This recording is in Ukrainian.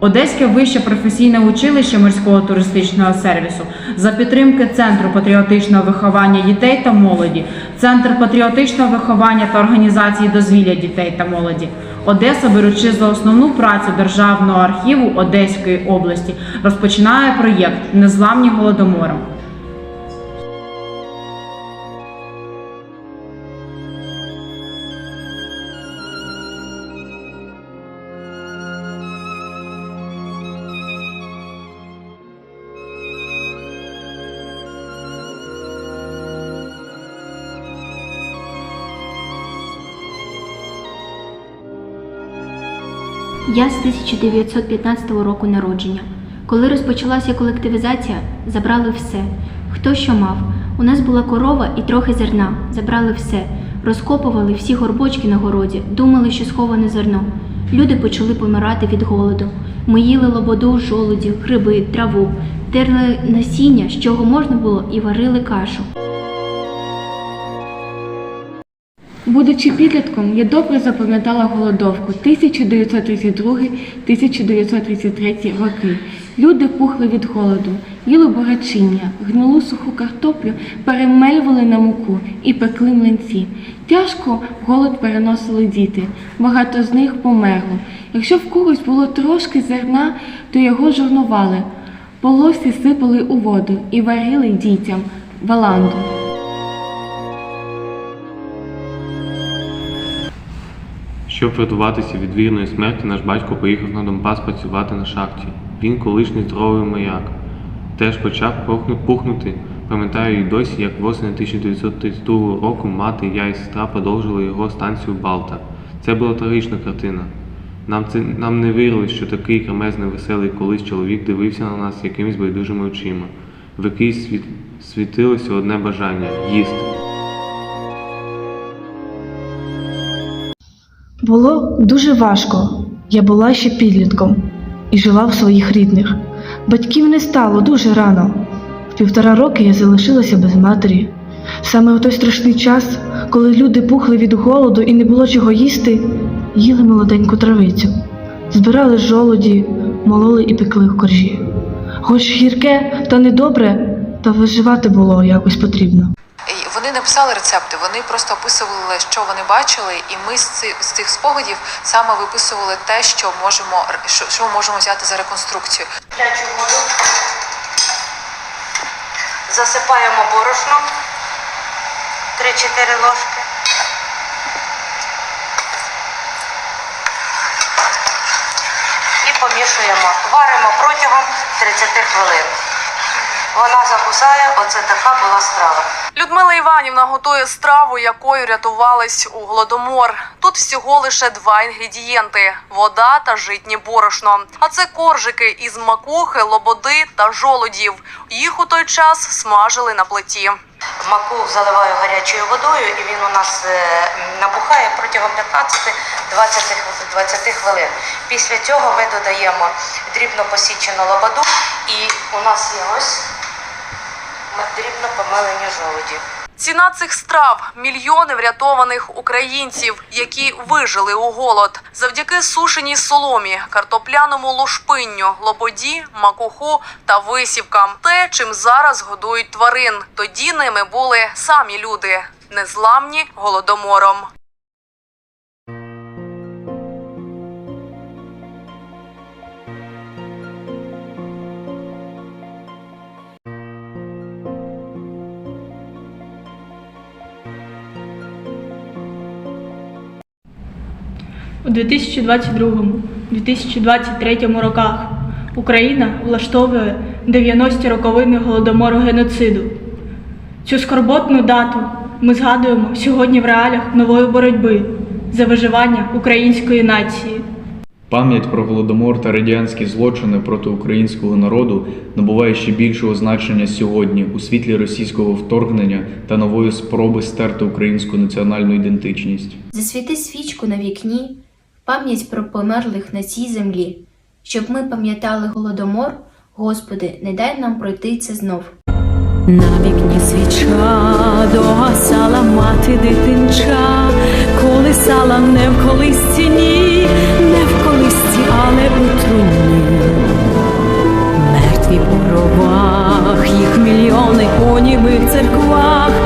Одеське вище професійне училище морського туристичного сервісу за підтримки Центру патріотичного виховання дітей та молоді, Центр патріотичного виховання та організації дозвілля дітей та молоді. Одеса, беручи за основну працю Державного архіву Одеської області, розпочинає проєкт Незламні голодомором. Я з 1915 року народження. Коли розпочалася колективізація, забрали все. Хто що мав. У нас була корова і трохи зерна. Забрали все. Розкопували всі горбочки на городі, думали, що сховане зерно. Люди почали помирати від голоду. Ми їли лободу, жолудів, гриби, траву, терли насіння, з чого можна було, і варили кашу. Будучи підлітком, я добре запам'ятала голодовку 1932-1933 роки. Люди пухли від голоду, їли борачиння, гнилу суху картоплю перемелювали на муку і пекли млинці. Тяжко голод переносили діти, багато з них померло. Якщо в когось було трошки зерна, то його жорнували, полосі сипали у воду і варили дітям баланду. Щоб врятуватися від вірної смерті, наш батько поїхав на Донбас працювати на шахті. Він колишній здоровий маяк. Теж почав пухнути. Пам'ятаю і досі, як восени 1932 року мати, я і сестра продовжили його станцію Балта. Це була трагічна картина. Нам, це, нам не вірили, що такий кремезний веселий колись чоловік дивився на нас якимись байдужими очима, в якій світ, світилося одне бажання їсти. Було дуже важко. Я була ще підлітком і жила в своїх рідних. Батьків не стало дуже рано. В півтора роки я залишилася без матері. Саме у той страшний час, коли люди пухли від голоду і не було чого їсти, їли молоденьку травицю, збирали жолоді, мололи і пекли в коржі. Хоч гірке та недобре, та виживати було якось потрібно. Вони не писали рецепти, вони просто описували, що вони бачили, і ми з цих, з цих спогадів саме виписували те, що можемо що, що можемо взяти за реконструкцію. Гарячу воду. Засипаємо борошно 3-4 ложки. І помішуємо. Варимо протягом 30 хвилин. Вона закусає, оце така була страва. Людмила Іванівна готує страву, якою рятувались у голодомор. Тут всього лише два інгредієнти: вода та житнє борошно. А це коржики із макухи, лободи та жолудів. Їх у той час смажили на плиті. Маку заливаю гарячою водою, і він у нас е, набухає протягом 15-20 20 хвилин. Після цього ми додаємо дрібно посічену лободу, і у нас є ось м- дрібно жолоді. Ціна цих страв мільйони врятованих українців, які вижили у голод завдяки сушеній соломі, картопляному лушпинню, лободі, макуху та висівкам. Те, чим зараз годують тварин. Тоді ними були самі люди, незламні голодомором. У 2022-2023 роках Україна влаштовує 90-ті роковини голодомору геноциду. Цю скорботну дату ми згадуємо сьогодні в реаліях нової боротьби за виживання української нації. Пам'ять про голодомор та радянські злочини проти українського народу набуває ще більшого значення сьогодні у світлі російського вторгнення та нової спроби стерти українську національну ідентичність. Засвіти свічку на вікні, пам'ять про померлих на цій землі, щоб ми пам'ятали голодомор, Господи, не дай нам пройти це знов. На вікні свіча догасала мати дитинча, коли колисала не в колисці, ні, не в колисці, але у труні. Мертві у ровах, їх мільйони у в церквах.